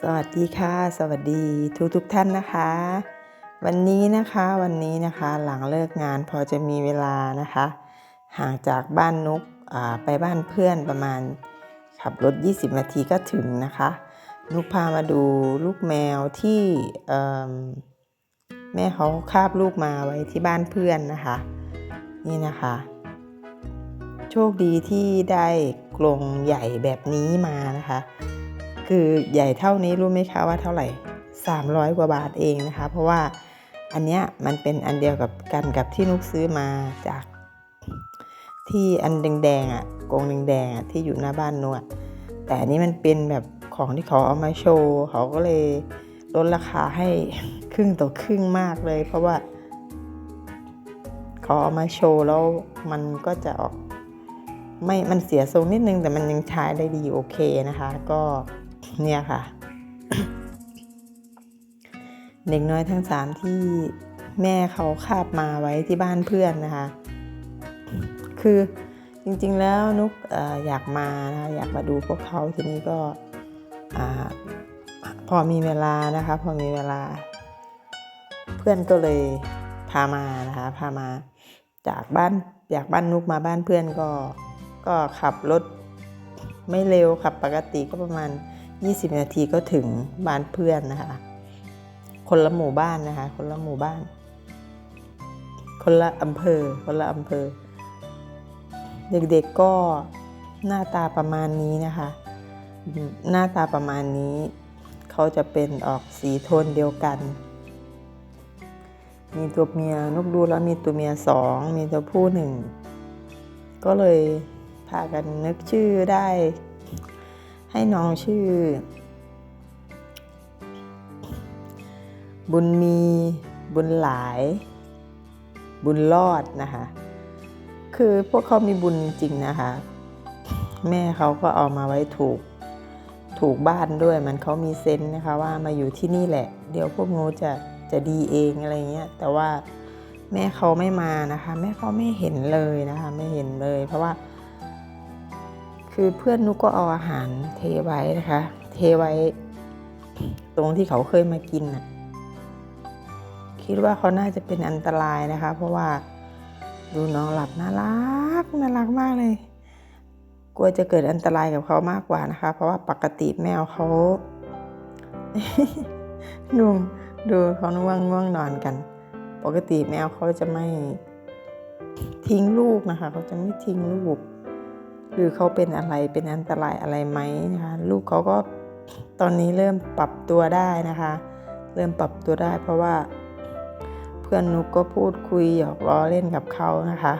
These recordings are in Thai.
สวัสดีค่ะ สวัสดีทุกทุกท่านนะคะ วันนี้นะคะวันนี้นะคะหลังเลิกงานพอจะมีเวลานะคะ ห่างจากบ้านนุกไปบ้านเพื่อนประมาณขับรถ 20 นาทีก็ถึงนะคะ นุกพามาดูลูกแมวที่แม่เขาคาบลูกมาไว้ที่บ้านเพื่อนนะคะ นี่นะคะ โชคดีที่ได้กรงใหญ่แบบนี้มานะคะ คือใหญ่เท่านี้รู้ไหมคะว่าเท่าไหร่ 300 กว่าบาทเองนะคะ เพราะว่าอันเนี้ยมันเป็นอันเดียวกับกันกับที่นุกซื้อมาจาก ที่อันแดงๆอะกงแดงๆอะที่อยู่หน้าบ้านนวด แต่อันนี้มันเป็นแบบของที่เขาเอามาโชว์เขาก็เลยลดราคาให้ครึ่งต่อครึ่งมากเลย เพราะว่าเขาเอามาโชว์แล้วมันก็จะออกไม่ มันเสียทรงนิดนึงแต่มันยังใช้ได้ดีโอเคนะคะ ก็ เนี่ยค่ะ เด็กน้อยทั้งสามที่แม่เขาคาบมาไว้ที่บ้านเพื่อนนะคะ คือจริงๆแล้วนุกออยากมานะะอยากมาดูพวกเขาทีนี้ก็อพอมีเวลานะคะ พอมีเวลา เพื่อนก็เลยพามานะคะพามาจากบ้านจากบ้านนุกมาบ้านเพื่อนก็ก็ขับรถไม่เร็วขับปกติก็ประมาณ 20 นาทีก็ถึงบ้านเพื่อนนะคะ คนละหมู่บ้านนะคะ คนละหมู่บ้าน คนละอำเภอ คนละอำเภอ เด็กๆก็หน้าตาประมาณนี้นะคะ หน้าตาประมาณนี้ เขาจะเป็นออกสีโทนเดียวกัน มีตัวเมียนกดูแล้วมีตัวเมียสองมีตัวผู้หนึ่ง ก็เลยพากันนึกชื่อได้ ให้น้องชื่อ บุญมีบุญหลาย บุญรอดนะคะ คือพวกเขามีบุญจริงนะคะ แม่เขาก็เอามาไว้ถูกถูกบ้านด้วยมันเขามีเซนส์นะคะว่ามาอยู่ที่นี่แหละ เดี๋ยวพวกงูจะจะดีเองอะไรเงี้ยแต่ว่าแม่เขาไม่มานะคะ แม่เขาไม่เห็นเลยนะคะ ไม่เห็นเลย เพราะว่า คือเพื่อนนุกก็เอาอาหารเทไว้นะคะ เทไว้ ตรงที่เขาเคยมากินน่ะคิดว่าเขาน่าจะเป็นอันตรายนะคะ เพราะว่าดูน้องหลับน่ารักน่ารักมากเลย กลัวจะเกิดอันตรายกับเขามากกว่านะคะ เพราะว่าปกติแมวเขาดูดูเขาง่วงง่วงนอนกัน ปกติแมวเขาจะไม่ทิ้งลูกนะคะ เขาจะไม่ทิ้งลูก หรือเขาเป็นอะไรเป็นอันตรายอะไรไหมนะคะ ลูกเขาก็ตอนนี้เริ่มปรับตัวได้นะคะ เริ่มปรับตัวได้ เพราะว่า เพื่อนนุกก็พูดคุยหยอกล้อเล่นกับเขานะคะ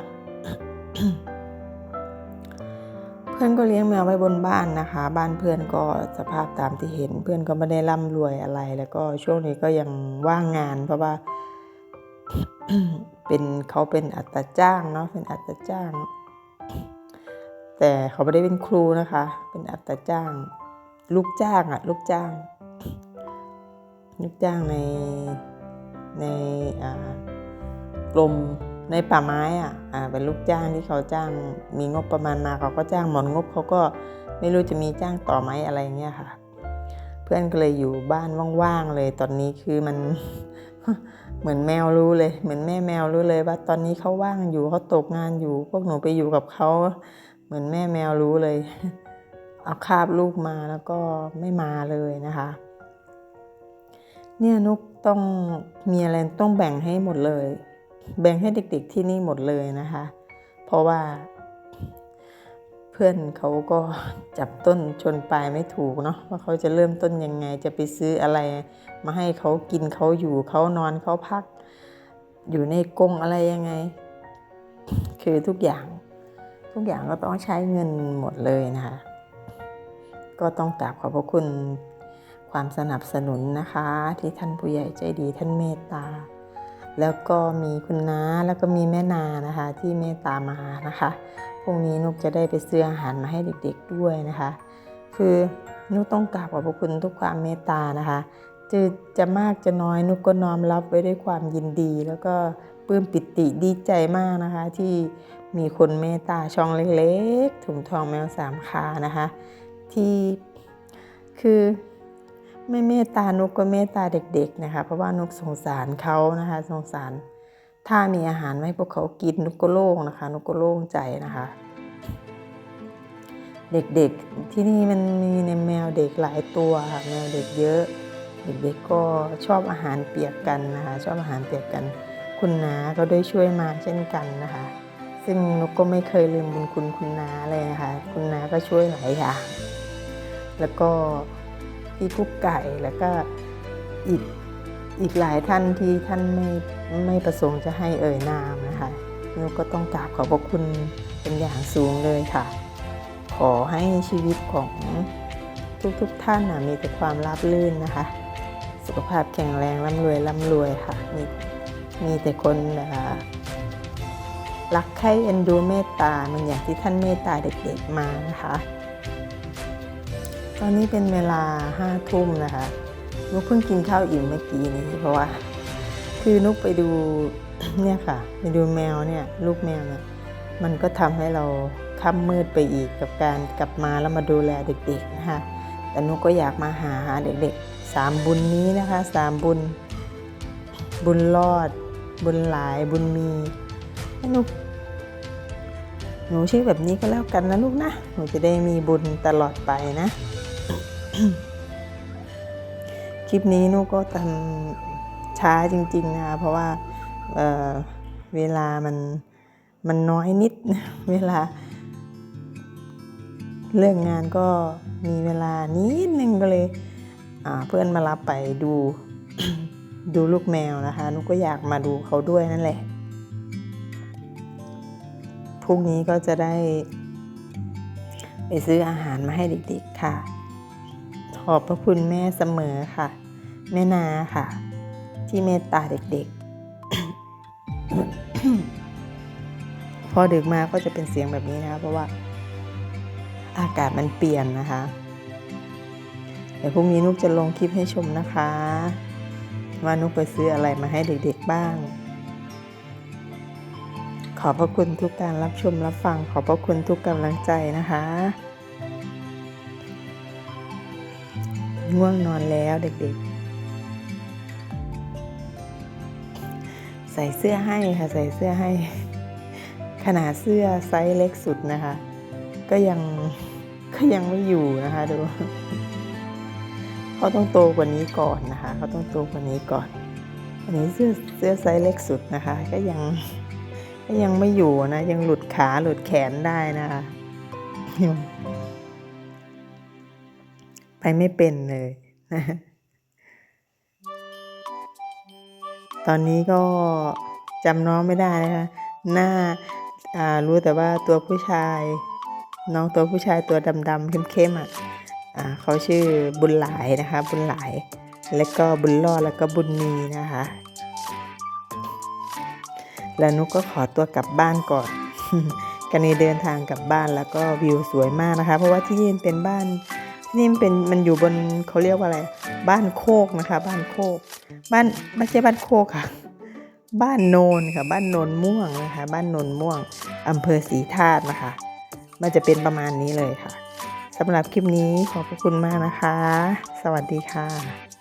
เพื่อนก็เลี้ยงแมวไว้บนบ้านนะคะ บ้านเพื่อนก็สภาพตามที่เห็น เพื่อนก็ไม่ได้ร่ำรวยอะไร แล้วก็ช่วงนี้ก็ยังว่างงาน เพราะว่าเป็นเขาเป็นอัตราจ้างเนาะเป็นอัตราจ้าง แต่เขาไม่ได้เป็นครูนะคะ เป็นอัตราจ้าง ลูกจ้างอะลูกจ้าง ลูกจ้างในในกรมในป่าไม้อะอ่าเป็นลูกจ้างที่เขาจ้างมีงบประมาณมาเขาก็จ้างหมดงบเขาก็ไม่รู้จะมีจ้างต่อไหมอะไรเงี้ยค่ะ เพื่อนก็เลยอยู่บ้านว่างๆเลย ตอนนี้คือมันเหมือนแมวรู้เลย เหมือนแม่แมวรู้เลยว่าตอนนี้เขาว่างอยู่เขาตกงานอยู่ พวกหนูไปอยู่กับเขา เหมือนแม่แมวรู้เลย เอาคาบลูกมาแล้วก็ไม่มาเลยนะคะ เนี่ยนุกต้องมีอะไรต้องแบ่งให้หมดเลย แบ่งให้เด็กๆที่นี่หมดเลยนะคะ เพราะว่า เพื่อนเขาก็จับต้นชนปลายไม่ถูกเนาะว่าเขาจะเริ่มต้นยังไง จะไปซื้ออะไร มาให้เขากินเขาอยู่เขานอนเขาพัก อยู่ในกรงอะไรยังไง คือทุกอย่าง ทุกอย่างก็ต้องใช้เงินหมดเลยนะคะ ก็ต้องกราบขอบพระคุณความสนับสนุนนะคะ ที่ท่านผู้ใหญ่ใจดีท่านเมตตา แล้วก็มีคุณน้าแล้วก็มีแม่นานะคะ ที่เมตตามานะคะพรุ่งนี้นุกจะได้ไปซื้ออาหารมาให้เด็กๆด้วยนะคะ คือนุกต้องกราบขอบพระคุณทุกความเมตตานะคะจะจะมากจะน้อยนุกก็น้อมรับไว้ด้วยความยินดี แล้วก็ ปลื้มปิติดีใจมากนะคะ ที่มีคนเมตตาช่องเล็กๆถุงทองแมวสามขานะคะ ที่คือไม่เมตตานุกก็เมตตาเด็ก ๆนะคะ เพราะว่านุกสงสารเขานะคะ สงสาร ถ้ามีอาหารมาให้พวกเขากินนุกก็โล่งนะคะนุกก็โล่งใจนะคะ เด็กๆที่นี่มันมีในแมวเด็กหลายตัวค่ะแมวเด็กเยอะ เด็กๆก็ชอบอาหารเปียกกันนะคะ ชอบอาหารเปียกกัน คุณนาก็ได้ช่วยมาเช่นกันนะคะ ซึ่งนุกก็ไม่เคยลืมบุญคุณคุณนาเลยนะคะ คุณนาก็ช่วยหลายอย่างแล้วก็พี่กุ๊กไก่แล้วก็อีกอีกหลายท่านที่ท่านไม่ไม่ประสงค์จะให้เอ่ยนามนะคะนุกก็ต้องกราบขอบพระคุณเป็นอย่างสูงเลยค่ะ ขอให้ชีวิตของทุกๆทท่านนะมีแต่ความราบรื่นนะคะ สุขภาพแข็งแรงร่ำรวยร่ำรวยค่ะมี มีแต่คนรักใคร่เอ็นดูเมตตา มันอย่างที่ท่านเมตตาเด็กๆมานะคะ ตอนนี้เป็นเวลาห้าทุ่มนะคะนุกเพิ่งกินข้าวอิ่มเมื่อกี้นี้เพราะว่า คือนุกไปดูเนี่ยค่ะ ไปดูแมวเนี่ยลูกแมวเนี่ยมันก็ทำให้เราค่ำมืดไปอีกกับการกลับมาแล้วมาดูแลเด็กๆนะคะแต่นุกก็อยากมาหาหาเด็กๆสามบุญนี้นะคะสามบุญบุญรอด บุญหลายบุญมีให้นุกหนูชื่อแบบนี้ก็แล้วกันนะลูกนะ หนูจะได้มีบุญตลอดไปนะ คลิปนี้นุกก็ทำช้าจริง ๆ นะเพราะว่าเเวลามันมันน้อยนิด เวลาเลิกงงานก็มีเวลานิดนึงก็เลยเพื่อนมารับไปดู ดูลูกแมวนะคะนุกก็อยากมาดูเขาด้วยนั่นแหละ พรุ่งนี้ก็จะได้ไปซื้ออาหารมาให้เด็กๆค่ะ ขอบพระคุณแม่เสมอค่ะ แม่นาค่ะ ที่เมตตาเด็กๆ พอดึกมาก็จะเป็นเสียงแบบนี้นะคะเพราะว่า อากาศมันเปลี่ยนนะคะ เดี๋ยวพรุ่งนี้นุกจะลงคลิปให้ชมนะคะ ว่านุกไปซื้ออะไรมาให้เด็กๆบ้าง ขอบพระคุณทุกการรับชมรับฟัง ขอบพระคุณทุกกำลังใจนะคะ ง่วงนอนแล้วเด็กๆ ใส่เสื้อให้ค่ะใส่เสื้อให้ ขนาดเสื้อไซส์เล็กสุดนะคะ ก็ยังก็ยังไม่อยู่นะคะดู เขาต้องโตกว่านี้ก่อนนะคะ เขาต้องโตกว่านี้ก่อน อันนี้เสื้อเสื้อไซส์เล็กสุดนะคะ ก็ยังก็ยังไม่อยู่นะ ยังหลุดขาหลุดแขนได้นะคะไปไม่เป็นเลยนะตอนนี้ก็จำน้องไม่ได้นะคะ หน้าอ่ารู้แต่ว่าตัวผู้ชาย น้องตัวผู้ชายตัวดำๆเข้มๆอะอ่า เขาชื่อบุญหลายนะคะ บุญหลาย แล้วก็บุญรอดแล้วก็บุญมีนะคะ แล้วนุกก็ขอตัวกลับบ้านก่อนกันนี้เดินทางกลับบ้านแล้วก็วิวสวยมากนะคะ เพราะว่าที่นี่เป็นบ้านที่นี่เป็นมันอยู่บนเขาเรียกว่าอะไร บ้านโคกนะคะ บ้านโคก บ้านไม่ใช่บ้านโคกค่ะ บ้านโนนค่ะ บ้านโนนม่วงนะคะ บ้านโนนม่วงอำเภอศรีธาตุนะคะ มันจะเป็นประมาณนี้เลยค่ะ สำหรับคลิปนี้ขอบพระคุณมากนะคะ สวัสดีค่ะ